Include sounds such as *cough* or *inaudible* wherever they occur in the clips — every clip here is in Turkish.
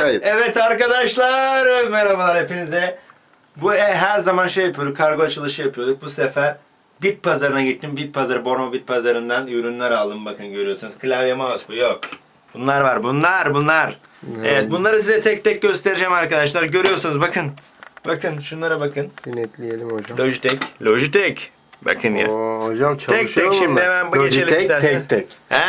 kayıt. Evet arkadaşlar merhabalar hepinize. Bu e, her zaman şey yapıyorduk kargo açılışı yapıyorduk. Bu sefer bit pazarına gittim. Bit pazarı Bornova bit pazarından ürünler aldım. Bakın görüyorsunuz. Klavye mouse bu yok. Bunlar var. Bunlar bunlar. Evet bunları size tek tek göstereceğim arkadaşlar. Görüyorsunuz bakın. Bakın şunlara bakın. Bir netleyelim hocam. Logitech. Logitech. Bakın ya. Oo, hocam Tek çalışıyor tek şimdi bunlar. hemen bu geçelim Logitech istersen. tek tek. *laughs*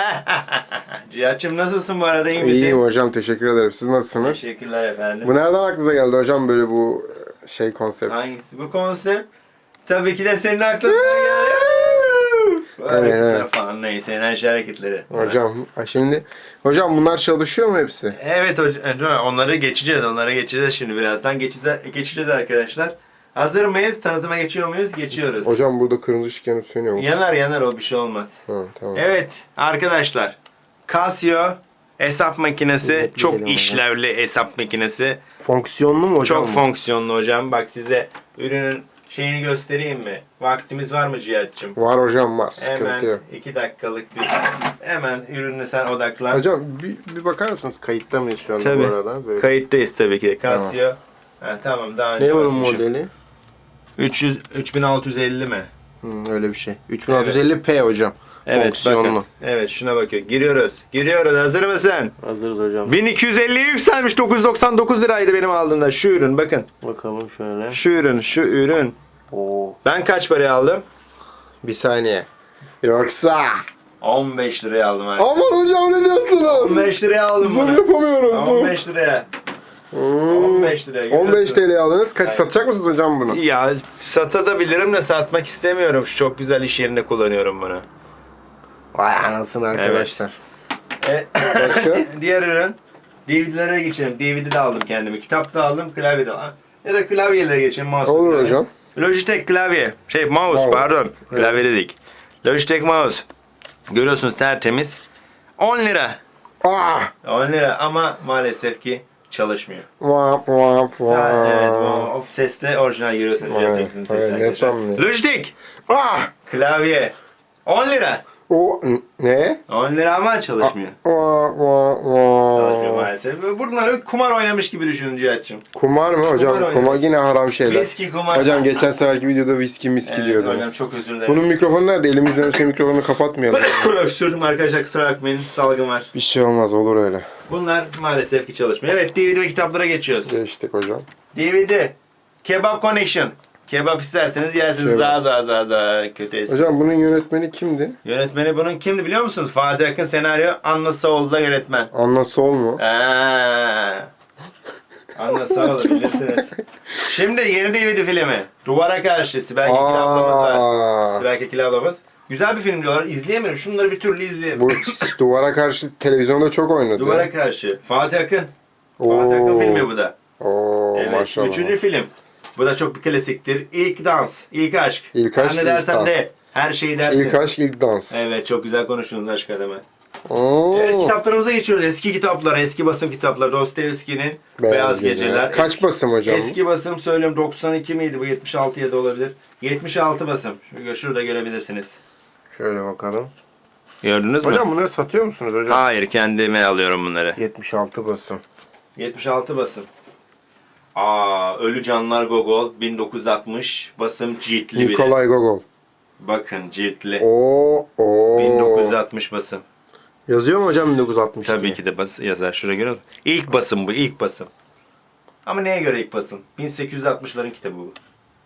Cihat'cığım nasılsın bu arada iyi misin? İyiyim hocam teşekkür ederim. Siz nasılsınız? Teşekkürler efendim. Bu nereden aklınıza geldi hocam böyle bu şey konsept? Hangisi? Bu konsept tabii ki de senin aklına geldi. Bu *laughs* Evet, evet. falan neyse enerji hareketleri. Hocam şimdi hocam bunlar çalışıyor mu hepsi? Evet hocam onları geçeceğiz onlara geçeceğiz şimdi birazdan geçeceğiz, geçeceğiz arkadaşlar. Hazır mıyız? Tanıtıma geçiyor muyuz? Geçiyoruz. Hocam burada kırmızı ışık yanıp sönüyor mu? Yanar yanar o bir şey olmaz. Ha, tamam. Evet arkadaşlar. Casio hesap makinesi Evet, çok işlevli hesap makinesi. Fonksiyonlu mu hocam? Çok fonksiyonlu hocam. Bak size ürünün şeyini göstereyim mi? Vaktimiz var mı Cihat'cığım? Var hocam var. Sıkıntı Hemen yok. iki dakikalık bir hemen ürünü sen odaklan. Hocam bir, bir bakar mısınız? Kayıtta mıyız şu anda Tabii. bu arada? Böyle. Kayıttayız tabii ki de. Casio. Ha, tamam daha önce ne bakmışım. modeli? 300 3650 mi? Hı, öyle bir şey. 3650p hocam. Evet Fonksiyonlu. bakın. Evet şuna bakıyor. Giriyoruz. Giriyoruz. Hazır mısın? Hazırız hocam. 1250'ye yükselmiş. 999 liraydı benim aldığımda. Şu ürün bakın. Bakalım şöyle. Şu ürün, şu ürün. Oo. Ben kaç paraya aldım? Bir saniye. Yoksa. 15 liraya aldım arkadaşlar. Aman hocam ne diyorsunuz? 15 liraya aldım Zoom bunu. yapamıyorum. Zoom. 15 liraya. Hmm. 15 liraya. 15 görüyorsun. TL aldınız. Kaç satacak mısınız hocam bunu? Ya satabilirim de satmak istemiyorum. Şu çok güzel iş yerinde kullanıyorum bunu. Vay anasını arkadaşlar. E, Başka? *laughs* diğer ürün DVD'lere geçelim. DVD de aldım kendime. Kitap da aldım, klavye de aldım. Ya da klavyelere geçelim. Mouse Olur klavye. hocam. Logitech klavye. Şey mouse, Mouse. pardon. Evet. Klavye dedik. Logitech mouse. Görüyorsunuz tertemiz. 10 lira. Ah! 10 lira ama maalesef ki çalışmıyor. Vap vap Sen, vap. evet o, o seste orijinal görüyorsunuz. Evet, evet, ne sanmıyor. Logitech Ah! klavye. 10 lira. O ne? 10 lira ama çalışmıyor. Vap vap Çalışmıyor vap. maalesef. Bunları kumar oynamış gibi düşünün Cihat'cığım. Kumar mı hocam? Kumar Kumar, yine haram şeyler. Viski kumar. Hocam geçen seferki videoda viski miski Evet, diyordunuz. Hocam çok özür dilerim. Bunun mikrofonu nerede? Elimizden şey mikrofonunu kapatmayalım. *laughs* Öksürdüm arkadaşlar kusura bakmayın. Salgın var. Bir şey olmaz olur öyle. Bunlar maalesef ki çalışmıyor. Evet DVD ve kitaplara geçiyoruz. Geçtik hocam. DVD. Kebap Connection. Kebap isterseniz yersiniz. Za za za za kötü espri. Hocam bunun yönetmeni kimdi? Yönetmeni bunun kimdi biliyor musunuz? Fatih Akın senaryo, Anna Sağol'da yönetmen. Anna Sol mu? Eee. Anna Sağol bilirsiniz. Şimdi yeni DVD filmi. Duvara karşı Sibel Kekil ablamız var. Aa, Sibel Kekil ablamız. Güzel bir film diyorlar. İzleyemiyorum. Şunları bir türlü izleyemiyorum. bu *laughs* duvara karşı televizyonda çok oynadı. Duvara karşı. Fatih Akın. Fatih Akın Oo. filmi bu da. Oo Evet. maşallah. Üçüncü film. Bu da çok bir klasiktir. İlk dans. ilk aşk. İlk aşk, Her ne ilk dersen dans. de. Her şeyi dersin. İlk aşk ilk dans. Evet çok güzel konuştunuz aşk adamı. Oo. Evet kitaplarımıza geçiyoruz. Eski kitaplar, eski basım kitapları. Dostoyevski'nin Beyaz, Geceler. Kaç Eski- basım hocam? Eski basım söylüyorum 92 miydi bu 76 ya da olabilir. 76 basım. Şurada, şurada görebilirsiniz. Şöyle bakalım. Gördünüz mü? Hocam bunları satıyor musunuz hocam? Hayır kendime alıyorum bunları. 76 basım. 76 basım. Aa, Ölü Canlar Gogol 1960 basım ciltli biri. Nikolay Gogol. Bakın ciltli. Oo, oo. 1960 basım. Yazıyor mu hocam 1960 Tabii diye? ki de bas yazar. Şuraya musun? İlk basım bu, ilk basım. Ama neye göre ilk basım? 1860'ların kitabı bu.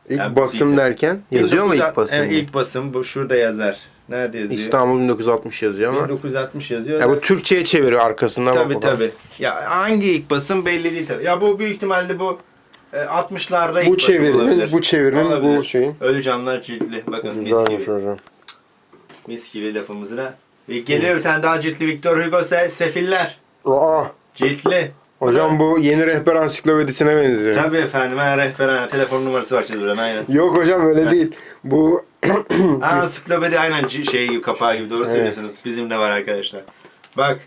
İlk Yani basım değil. derken yazıyor mu 1960 ilk basım? Evet, diye? ilk basım bu. Şurada yazar. Nerede yazıyor? İstanbul 1960 yazıyor ama. 1960 yazıyor. Ya bu Türkçe'ye çeviriyor arkasından Tabii tabii. Ya hangi ilk basım belli değil tabii. Ya bu büyük ihtimalle bu e, 60'larda ilk Bu basım çevirinin, olabilir. bu çevirinin, Olabilir. bu şeyin. Ölü canlar ciltli. Bakın mis Güzelmiş gibi. hocam. Mis gibi lafımızla. Ve geliyor bir tane daha ciltli Victor Hugo Se- Sefiller. Aa, Ciltli. Hocam bu yeni rehber ansiklopedisine benziyor. Tabii efendim. Ha, rehber ha, telefon numarası bakacağız buradan aynen. Yok hocam öyle değil. Bu *clears throat* Ha, ansiklopedi aynen c- şey kapağı gibi doğru söylüyorsunuz. Bizim de var arkadaşlar. Bak.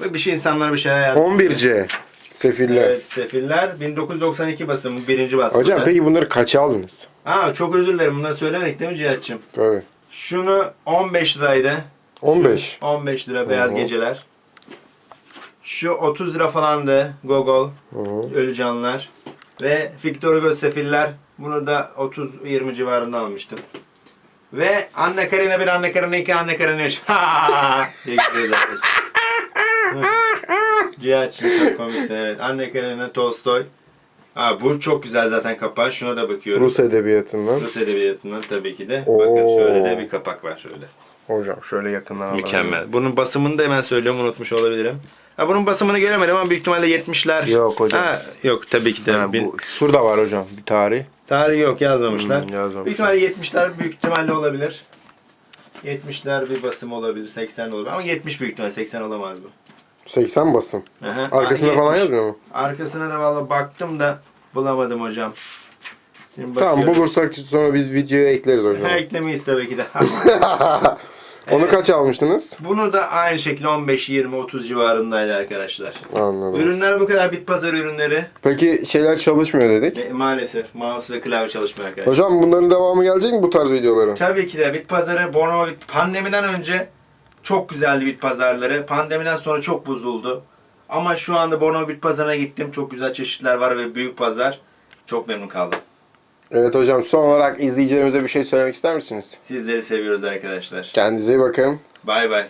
Bak bir şey insanlar bir şeyler yazmış. 11C. Sefiller. Evet, Sefiller 1992 basımı birinci basımı. Hocam peki bunları kaça aldınız? Ha çok özür dilerim bunları söylemedik değil mi Cihat'cığım? Tabii. Şunu 15 liraydı. 15. 15 lira beyaz Hı hı. geceler. Şu 30 lira falandı. Gogol. Hı. Ölü canlılar. Ve Victor Hugo sefiller. Bunu da 30-20 civarında almıştım. Ve Anne Karina 1, Anne Karina 2, Anne Karina 3. diye gidiyoruz arkadaşlar. Çok komiksin evet. Anne Karina Tolstoy. Ha, bu çok güzel zaten kapağı. Şuna da bakıyorum. Rus, Rus edebiyatından. edebiyatından tabii ki de. Oo. Bakın şöyle de bir kapak var şöyle. Hocam şöyle yakından alalım. Mükemmel. Bunun basımını da hemen söylüyorum unutmuş olabilirim. Ha, bunun basımını göremedim ama büyük ihtimalle 70'ler. Yok hocam. Ha, yok tabii ki de. Ha, bu, şurada var hocam bir tarih. Tarihi yok yazmamışlar. Hmm, yazmamışlar. Büyük ihtimalle 70'ler büyük ihtimalle olabilir. 70'ler bir basım olabilir, 80 olabilir ama 70 büyük ihtimalle 80 olamaz bu. 80 basım. Aha. Arkasında falan 70. yazmıyor mu? Arkasına da valla baktım da bulamadım hocam. Şimdi Tamam bulursak sonra biz videoya ekleriz hocam. Ha, eklemeyiz tabii ki de. *laughs* *laughs* Onu kaç almıştınız? Bunu da aynı şekilde 15, 20, 30 civarındaydı arkadaşlar. Anladım. Ürünler bu kadar bit pazar ürünleri. Peki şeyler çalışmıyor dedik. Ve maalesef mouse ve klavye çalışmıyor arkadaşlar. Hocam bunların devamı gelecek mi bu tarz videoların? Tabii ki de bit pazarı Bornova bit pandemiden önce çok güzeldi bit pazarları. Pandemiden sonra çok bozuldu. Ama şu anda Bornova bit pazarına gittim. Çok güzel çeşitler var ve büyük pazar. Çok memnun kaldım. Evet hocam son olarak izleyicilerimize bir şey söylemek ister misiniz? Sizleri seviyoruz arkadaşlar. Kendinize iyi bakın. Bay bay.